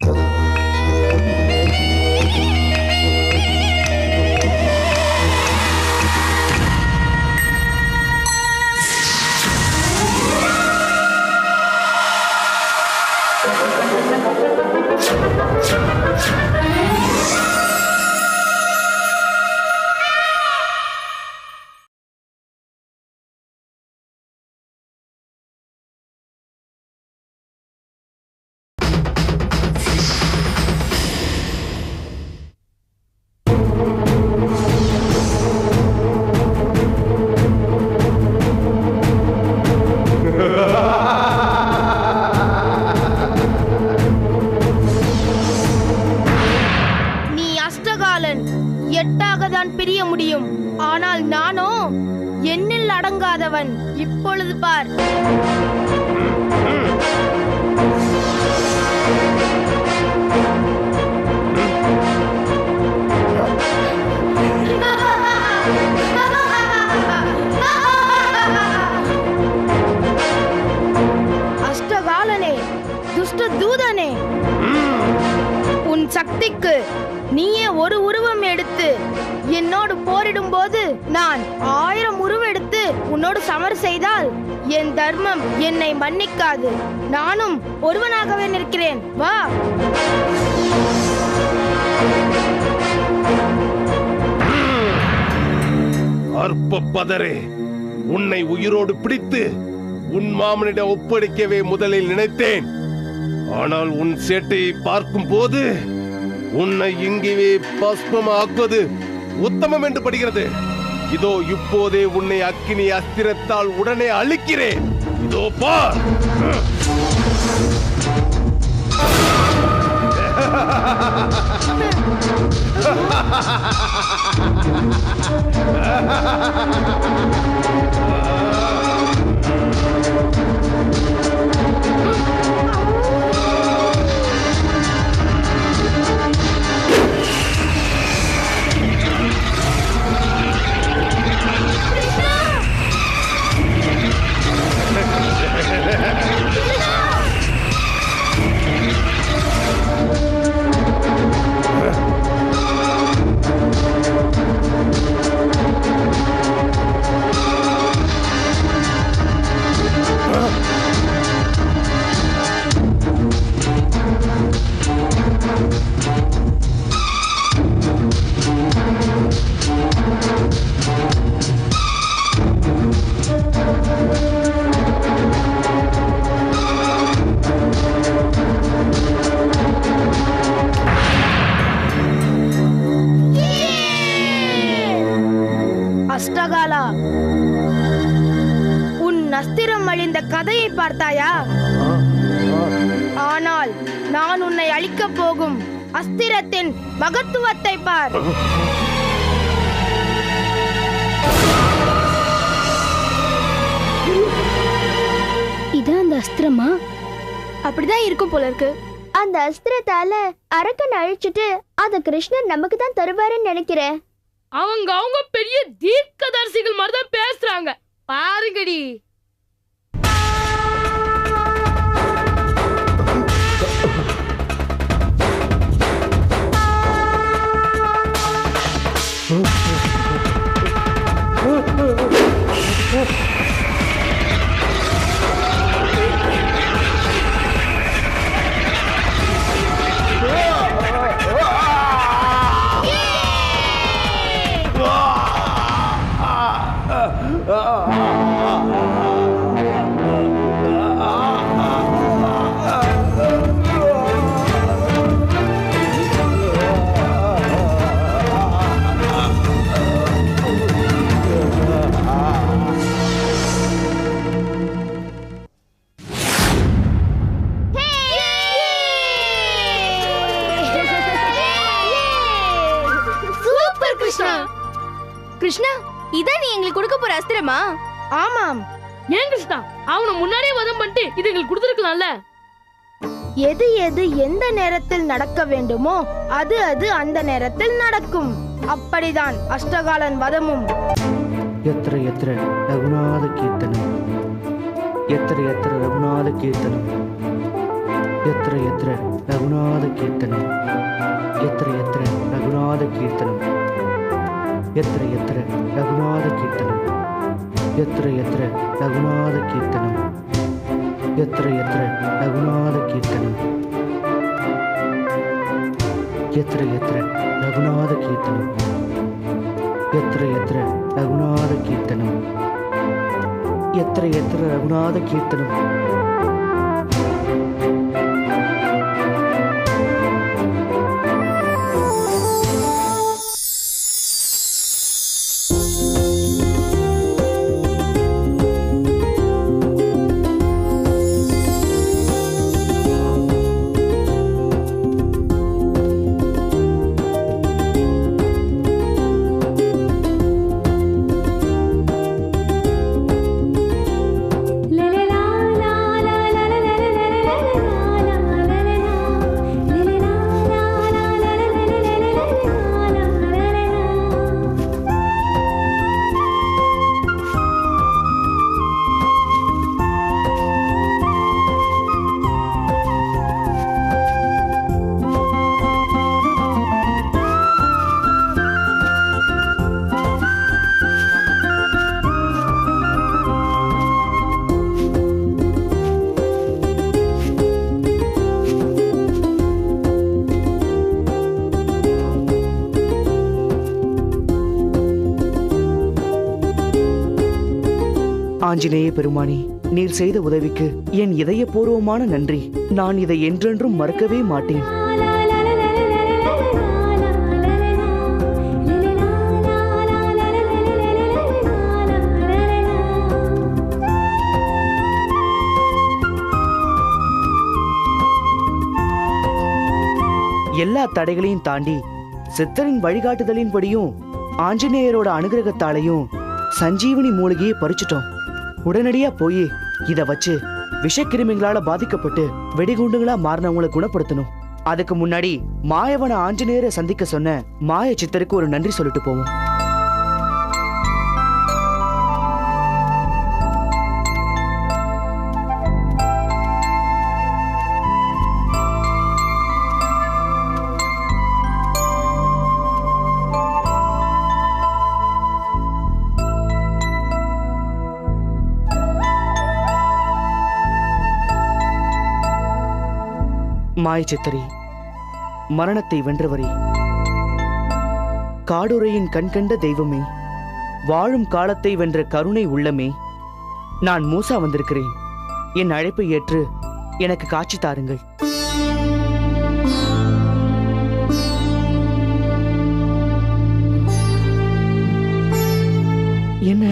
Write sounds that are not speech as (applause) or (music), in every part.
நீ சக்திக்கு நீயே ஒரு உருவம் எடுத்து. என்னோடு போரிடும் போது நான் ஆயிரம் உருவம் எடுத்து உன்னோடு சமர் செய்தால் என் தர்மம் என்னை மன்னிக்காது. நானும் ஒருவனாகவே நிற்கிறேன். வா. அற்ப பதரே உன்னை உயிரோடு பிடித்து உன் மாமனிடம் ஒப்படைக்கவே முதலில் நினைத்தேன். ஆனால் உன் சேட்டையை பார்க்கும் போது உன்னை இங்கே பஸ்மமாக்குவது உத்தமம் என்று படுகிறது. இதோ இப்போதே உன்னை அக்கினி அஸ்திரத்தால் உடனே அழிக்கிறேன். இதோ பார். Ha (laughs) மகத்துவத்தை பார். இதான் அந்த அஸ்திரமா? அப்படிதான் இருக்கும் போல இருக்கு. அந்த அஸ்திரத்தால அரக்கன் அழிச்சிட்டு அத கிருஷ்ணர் நமக்கு தான் தருவாருன்னு நினைக்கிறேன். அவங்க அவங்க பெரிய தீர்க்கதரிசிகள் மாதிரி தான் பேசுறாங்க. பாருங்கடி. Oh, கிருஷ்ணா. கிருஷ்ணா இதான் நீ எங்களுக்கு கொடுக்க போற அஸ்திரமா? ஆமாம். ஏன் கிருஷ்ணா? அவனை முன்னாடியே வதம் பண்ணிட்டு இது எங்களுக்கு கொடுத்துருக்கலாம்ல? எது எது எந்த நேரத்தில் நடக்க வேண்டுமோ அது அது அந்த நேரத்தில் நடக்கும். அப்படிதான் அஷ்டகாலன் வதமும். எத்திர எத்திர ரகுநாத கீர்த்தனம். எத்திர எத்திர ரகுநாத கீர்த்தனம். எத்திர எத்திர ரகுநாத கீர்த்தனம். எத்திர எத்திர ரகுநாத கீர்த்தனம். எத்திர எத்திர ரகுநாத கீர்த்தனம். எத்திர எத்திர ரகுநாத கீர்த்தனம். எத்திர எத்திர ரகுநாத கீர்த்தனம். எத்திர எத்திர ரகுநாத கீர்த்தனம். எத்திர எத்திர ரகுநாத கீர்த்தனம். எத்திர எத்திர ரகுநாத கீர்த்தனம். ஆஞ்சநேய பெருமானி நீர் செய்த உதவிக்கு என் இதயபூர்வமான நன்றி. நான் இதை என்றென்றும் மறக்கவே மாட்டேன். எல்லா தடைகளையும் தாண்டி சித்தரின் வழிகாட்டுதலின்படியும் ஆஞ்சநேயரோட அனுகிரகத்தாலையும் சஞ்சீவனி மூலிகையை பறிச்சிட்டோம். உடனடியா போய் இத வச்சு விஷக்கிருமிகளால பாதிக்கப்பட்டு வெடிகுண்டுகளா மாறினவங்களை குணப்படுத்தணும். அதுக்கு முன்னாடி மாயவன ஆஞ்சநேயரை சந்திக்க சொன்ன மாய சித்தருக்கு ஒரு நன்றி சொல்லிட்டு போவோம். மாய சித்தரி மரணத்தை வென்றவரே. காடுரையின் கண்கண்ட தெய்வமே வாழும் காலத்தை வென்ற கருணை உள்ளமே நான் மூசா வந்திருக்கிறேன். என் அழைப்பை ஏற்று எனக்கு காட்சி தாருங்கள். என்ன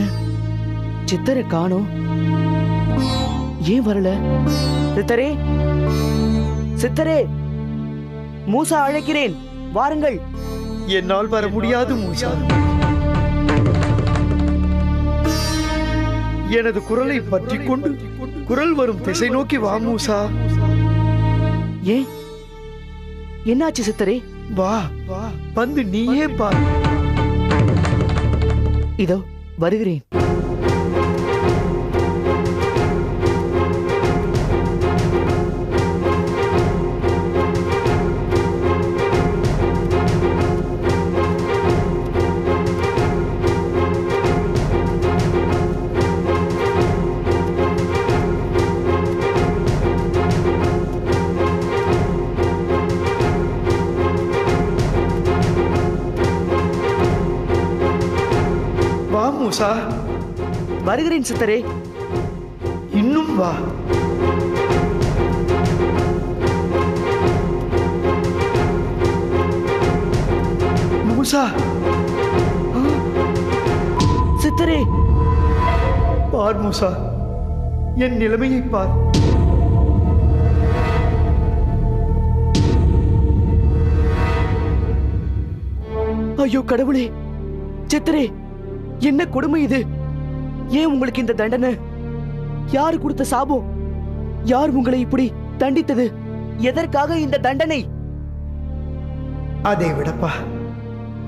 சித்தரை காணோம்? ஏன் வரல? சித்தரே சித்தரே மூசா அழைக்கிறேன். வாருங்கள். என்னால் வர முடியாது மூசா. எனது குரலை பற்றி கொண்டு குரல் வரும் திசை நோக்கி வா மூசா. ஏன்? என்னாச்சு சித்தரே? வா வா. வந்து நீயே பார். இதோ வருகிறேன். வா மூசா. வருகிறேன் சித்தரே. இன்னும் வா. மூசா. சித்தரே. பார் மூசா. என் நிலைமையை பார். ஐயோ கடவுளே. சித்தரே. என்ன கொடுமை இது? ஏன் உங்களுக்கு இந்த தண்டனை? யார் கொடுத்த சாபம்? யார் உங்களை இப்படி தண்டித்தது? எதற்காக இந்த தண்டனை? அதை விடப்பா.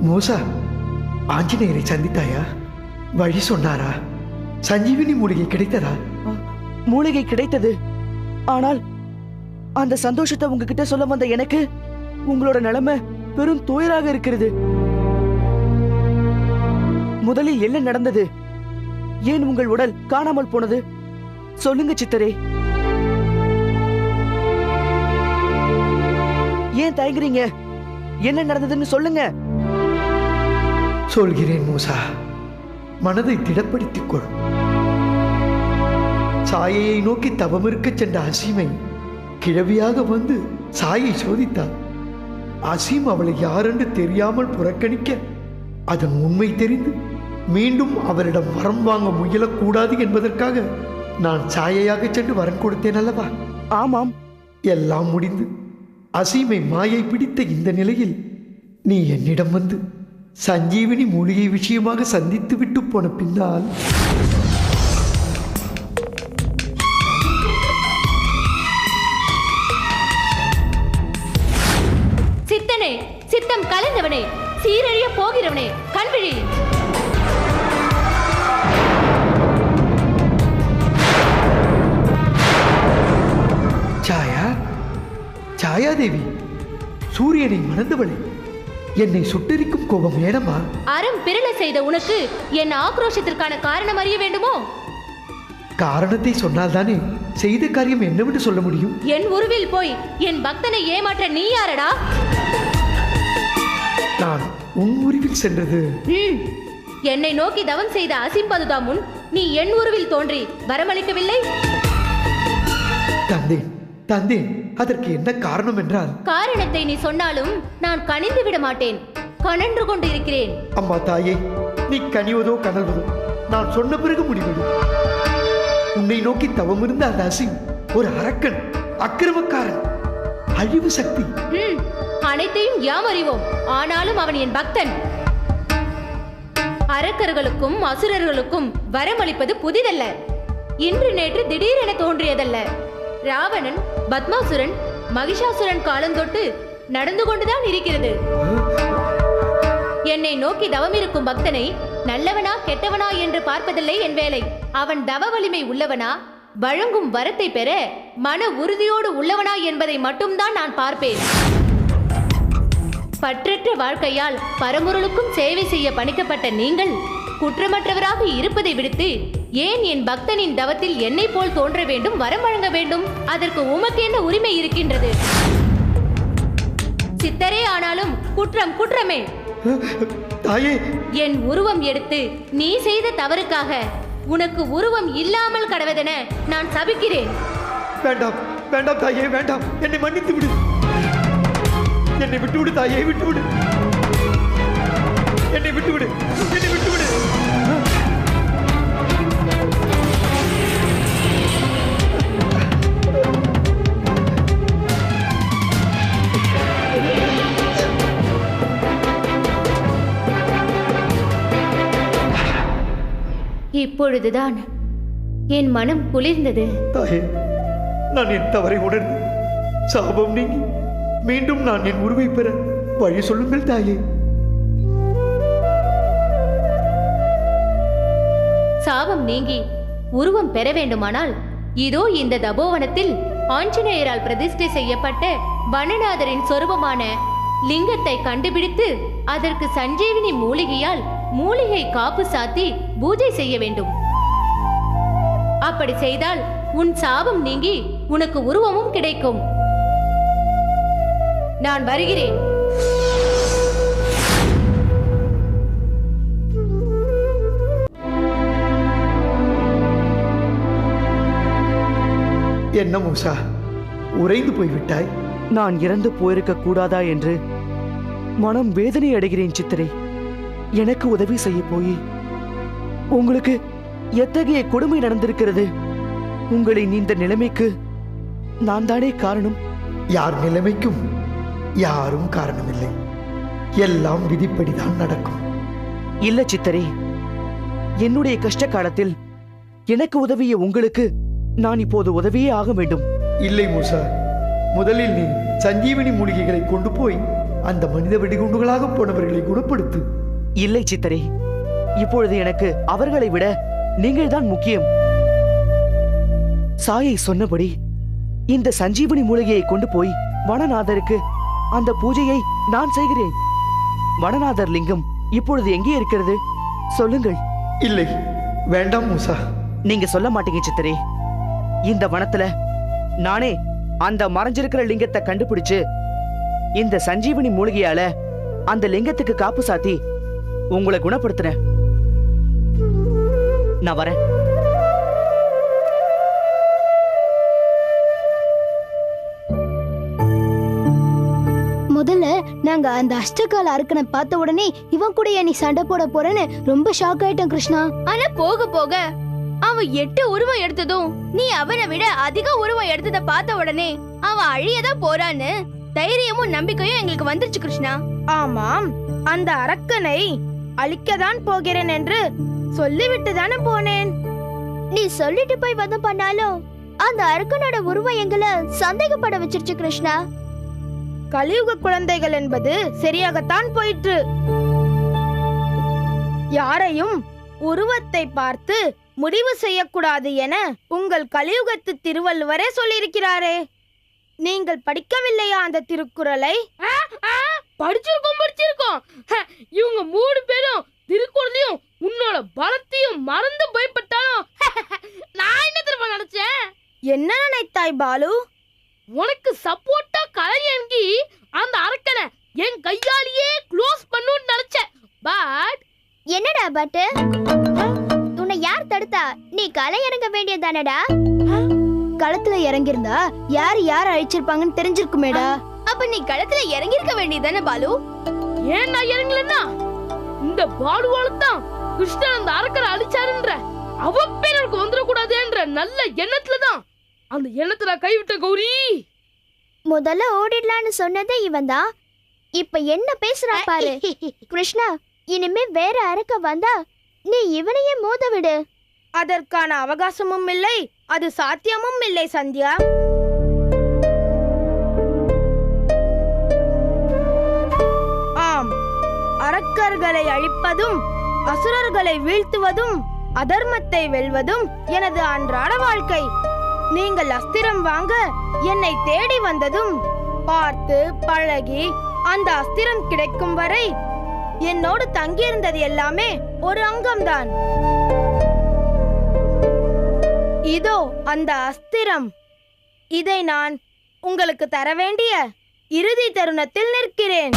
மூசா ஆஞ்சநேயரை சந்தித்தாயா? வழி சொன்னாரா? சஞ்சீவினி மூலிகை கிடைத்ததா? மூலிகை கிடைத்தது. ஆனால் அந்த சந்தோஷத்தை உங்ககிட்ட சொல்ல வந்த எனக்கு உங்களோட நிலைமை பெரும் துயராக இருக்கிறது. முதலில் என்ன நடந்தது? ஏன் உங்கள் உடல் காணாமல் போனது? சொல்லுங்க சித்தரே. ஏன் தயங்குறீங்க? என்ன நடந்ததுன்னு சொல்லுங்க. சொல்கிறேன் மூசா. மனதை திடப்படுத்திக் கொள். சாயையை நோக்கி தவமிருக்கச் சென்ற அசீமை கிழவியாக வந்து சாயை சோதித்தார் அசீம் அவளை யாரென்று தெரியாமல் புறக்கணிக்க அதன் உண்மை தெரிந்து மீண்டும் அவரிடம் வரம் வாங்க முயலக்கூடாது என்பதற்காக நான் சாயையாக சென்று வரன் கொடுத்தேன் அல்லவா? ஆமாம். எல்லாம் முடிந்து அசீமை மாயை பிடித்த இந்த நிலையில் நீ என்னிடம் வந்து சஞ்சீவினி மூலிகை விஷயமாக சந்தித்து விட்டு போன பின்னால் சித்தனே சித்தம் கலந்தவனே சீரழிய போகிறவனே கண்விழி. சாயாதேவி சூரியனை மணந்தவளே என்னை சுட்டரிக்கும் கோபம் ஏனம்மா? அறம் பிறல செய்த உனக்கு என் ஆக்ரோஷத்திற்கான காரணம் அறிய வேண்டுமோ? காரணத்தை சொன்னால்தானே செய்த காரியம் என்னவென்று சொல்ல முடியும்? என் உருவில் போய் என் பக்தனை ஏமாற்ற நீ யாரடா? நான் உன் உருவில் சென்றது. என்னை நோக்கி தவம் செய்த அசிம்பதுதா முன் நீ என் உருவில் தோன்றி வரமளிக்கவில்லை? தந்தேன். தந்தேன் அதற்கு என்ன காரணம் என்றால்? காரணத்தை நீ சொன்னாலும் நான் கனிந்து விட மாட்டேன். கனன்று கொண்டு இருக்கிறேன். அம்மா தாயே நீ கனிவதோ கனல்வதோ. நான் சொன்ன பிறகு முடிவெடு. உன்னை நோக்கி தவமிருந்த அந்த அசிம் ஒரு அரக்கன் அக்கிரமக்காரன் அழிவு சக்தி. அனைத்தையும் யாம் அறிவோம். ஆனாலும் அவன் என் பக்தன். அரக்கர்களுக்கும் அசுரர்களுக்கும் வரமளிப்பது புதிதல்ல. இன்று நேற்று திடீரென தோன்றியதல்ல. ராவணன் பத்மாசுரன் மகிஷாசுரன் காலந்தொட்டு நடந்து கொண்டுதான் இருக்கிறது. என்னை நோக்கி தவம் இருக்கும் பக்தனை நல்லவனா கெட்டவனா என்று பார்ப்பதில்லை என் வேலை. அவன் தவ வலிமை உள்ளவனா வழங்கும் வரத்தை பெற மன உறுதியோடு உள்ளவனா என்பதை மட்டும்தான் நான் பார்ப்பேன். பற்றற்ற வாழ்க்கையால் பரமுருளுக்கும் சேவை செய்ய பணிக்கப்பட்ட நீங்கள் குற்றமற்றவராக இருப்பதை விடுத்து ஏன் என் பக்தனின் தவத்தில் என்னை போல் தோன்ற வேண்டும் வரம் வழங்க வேண்டும்? அதற்கு உமக்கு என்ன உரிமை இருக்கின்றது? சித்தரே ஆனாலும் குற்றம் குற்றமே. தாயே. என் உருவம் எடுத்து நீ செய்த தவறுக்காக உனக்கு உருவம் இல்லாமல் கடவதென நான் சபிக்கிறேன். வேண்டாம் வேண்டாம் தாயே வேண்டாம். என்னை மன்னித்து விடு. என்னை விட்டு விடு தாயே விட்டு விடு என்னை விட்டு இப்பொழுதுதான் என் மனம் குளிர்ந்தது. தாயே நான் என் தவறை உணர்ந்து சாபம் நீங்கி மீண்டும் நான் என் உருவை பெற வழி சொல்லுங்கள் தாயே. சாபம் நீங்கி உருவம் பெற வேண்டுமானால் இதோ இந்த தபோவனத்தில் ஆஞ்சநேயரால் பிரதிஷ்டை செய்யப்பட்ட வனநாதரின் சொரூபமான லிங்கத்தை கண்டுபிடித்து அதற்கு சஞ்சீவினி மூலிகையால் மூலிகை காப்பு சாத்தி பூஜை செய்ய வேண்டும். அப்படி செய்தால் உன் சாபம் நீங்கி உனக்கு உருவமும் கிடைக்கும். நான் வருகிறேன். என்ன மூசா உறைந்து போய்விட்டாய்? நான் இறந்து போயிருக்க கூடாதா என்று மனம் வேதனை அடைகிறேன் சித்திரை. எனக்கு உதவி செய்ய போய். உங்களுக்கு எத்தகைய கொடுமை நடந்திருக்கிறது? உங்களின் இந்த நிலைமைக்கு நான் தானே காரணம்? யார் நிலைமைக்கும் யாரும் காரணமில்லை. எல்லாம் விதிப்படிதான் நடக்கும். இல்ல சித்தரே என்னுடைய கஷ்ட காலத்தில் எனக்கு உதவிய உங்களுக்கு நான் இப்போது உதவியே ஆக வேண்டும். இல்லை மூசா முதலில் நீ சஞ்சீவினி மூலிகைகளை கொண்டு போய் அந்த மனித வெடிகுண்டுகளாக போனவர்களை குணப்படுத்து. இல்லை சித்தரே இப்பொழுது எனக்கு அவர்களை விட நீங்கள்தான் முக்கியம். சாயை சொன்னபடி இந்த சஞ்சீவனி மூலிகையை கொண்டு போய் வனநாதருக்கு அந்த பூஜையை நான் செய்கிறேன். வனநாதர் லிங்கம் இப்பொழுது எங்கே இருக்கிறது? சொல்லுங்கள். இல்லை வேண்டாம் மூசா. நீங்க சொல்ல மாட்டீங்க சித்தரே. இந்த வனத்துல நானே அந்த மறைஞ்சிருக்கிற லிங்கத்தை கண்டுபிடிச்சு இந்த சஞ்சீவனி மூலிகையால அந்த லிங்கத்துக்கு காப்பு சாத்தி உங்களை குணப்படுத்துறேன் நான் வரேன். முதல்ல நாங்க அந்த அஷ்டகால அரக்கனை பார்த்த உடனே இவன் கூட நீ சண்டை போட போறேன்னு ரொம்ப ஷாக் ஆயிட்டோம் கிருஷ்ணா. ஆனா போக போக அவன் எட்டு உருவம் எடுத்ததும் நீ அவனை விட அதிக உருவம் எடுத்தத பார்த்த உடனே அவன் அழியதான் போறான்னு தைரியமும் நம்பிக்கையும் எங்களுக்கு வந்துருச்சு கிருஷ்ணா. ஆமாம் அந்த அரக்கனை அழிக்கதான் போகிறேன் என்று சொல்லிவிட்டு தானே போனேன். நீ சொல்லிட்டு போய் வந்து பண்ணாலும் அந்த அரக்கனோட உருவம் எங்களை சந்தேகப்பட வச்சிருச்சு கிருஷ்ணா. கலியுக குழந்தைகள் என்பது சரியாகத்தான் போயிற்று. யாரையும் உருவத்தை பார்த்து முடிவு செய்யக்கூடாது என உங்கள் கலியுகத்து திருவள்ளுவரே சொல்லியிருக்கிறாரே. நீங்கள் படிக்கவில்லையா அந்த திருக்குறளை? படிச்சிருக்கோம் படிச்சிருக்கோம். ஹ, இவங்க மூணு பேரும் திருக்குறளையும் உன்னோட பலத்தையும் மறந்து பயப்பட்டாலும். (laughs) நான் என்ன தெரியுமா நினைச்சேன்? என்ன நினைத்தாய் பாலு? உனக்கு சப்போர்ட்டா கலையங்கி அந்த அரக்கனை என் கையாலேயே க்ளோஸ் பண்ணுன்னு நினைச்சேன். பட் என்னடா பட்டு உன்னை யார் தடுத்தா? நீ களை இறங்க வேண்டியதானடா களத்துல இறங்கியிருந்தா யார் யார் அழிச்சிருப்பாங்கன்னு தெரிஞ்சிருக்குமேடா. அப்ப நீ களத்துல இறங்கியிருக்க வேண்டியதானே பாலு? ஏன் நான் இறங்கலன்னா? இந்த பாலுவால தான் கிருஷ்ணன் அந்த அரக்கரை அழிச்சாருன்ற அவ பேர் எனக்கு வந்துடக்கூடாதுன்ற நல்ல எண்ணத்துல தான் அந்த எண்ணத்தை நான் கைவிட்ட கௌரி. முதல்ல ஓடிடலான்னு சொன்னதே இவன் தான் இப்ப என்ன பேசுறா பாரு. கிருஷ்ணா இனிமே வேற அரக்க வந்தா நீ இவனையே மோத விடு. அதற்கான அவகாசமும் இல்லை அது சாத்தியமும் இல்லை சந்தியா. அசுரர்களை அழிப்பதும் அசுரர்களை வீழ்த்துவதும் அதர்மத்தை வெல்வதும் எனது அன்றாட வாழ்க்கை. நீங்கள் அஸ்திரம் வாங்க என்னை தேடி வந்ததும் பார்த்து பழகி அந்த அஸ்திரம் கிடைக்கும் வரை என்னோடு தங்கியிருந்தது எல்லாமே ஒரு அங்கம்தான். இதோ அந்த அஸ்திரம். இதை நான் உங்களுக்கு தர வேண்டிய இறுதி தருணத்தில் நிற்கிறேன்.